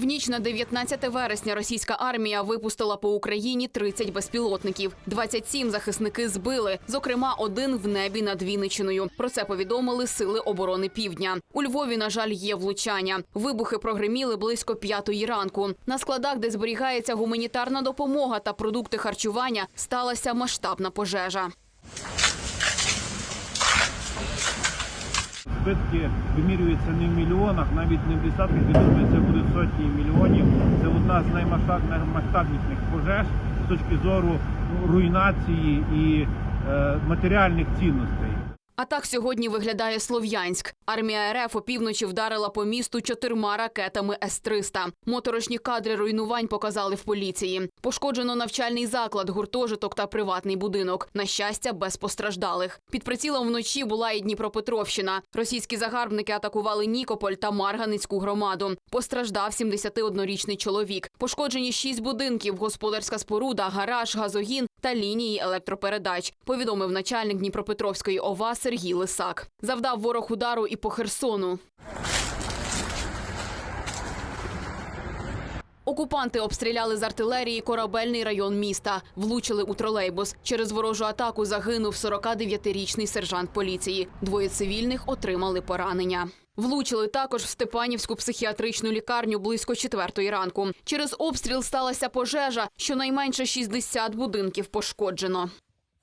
В ніч на 19 вересня російська армія випустила по Україні 30 безпілотників. 27 захисники збили, зокрема, один в небі над Вінничиною. Про це повідомили сили оборони Півдня. У Львові, на жаль, є влучання. Вибухи прогреміли близько п'ятої ранку. На складах, де зберігається гуманітарна допомога та продукти харчування, сталася масштабна пожежа. Збитки вимірюються не в мільйонах, навіть не в десятках мільйонів, це будуть сотні мільйонів. Це одна з наймасштабніших пожеж з точки зору ну, руйнації і е, матеріальних цінностей. А так сьогодні виглядає Слов'янськ. Армія РФ опівночі вдарила по місту чотирма ракетами С-300. Моторошні кадри руйнувань показали в поліції. Пошкоджено навчальний заклад, гуртожиток та приватний будинок. На щастя, без постраждалих. Під прицілом вночі була і Дніпропетровщина. Російські загарбники атакували Нікополь та Марганицьку громаду. Постраждав 71-річний чоловік. Пошкоджені шість будинків, господарська споруда, гараж, газогін та лінії електропередач. Повідомив начальник Дніпропетровської ОВА Сергій Лисак. Завдав ворог удару і по Херсону. Окупанти обстріляли з артилерії корабельний район міста, влучили у тролейбус. Через ворожу атаку загинув 49-річний сержант поліції. Двоє цивільних отримали поранення. Влучили також в Степанівську психіатричну лікарню близько четвертої ранку. Через обстріл сталася пожежа. Щонайменше 60 будинків пошкоджено.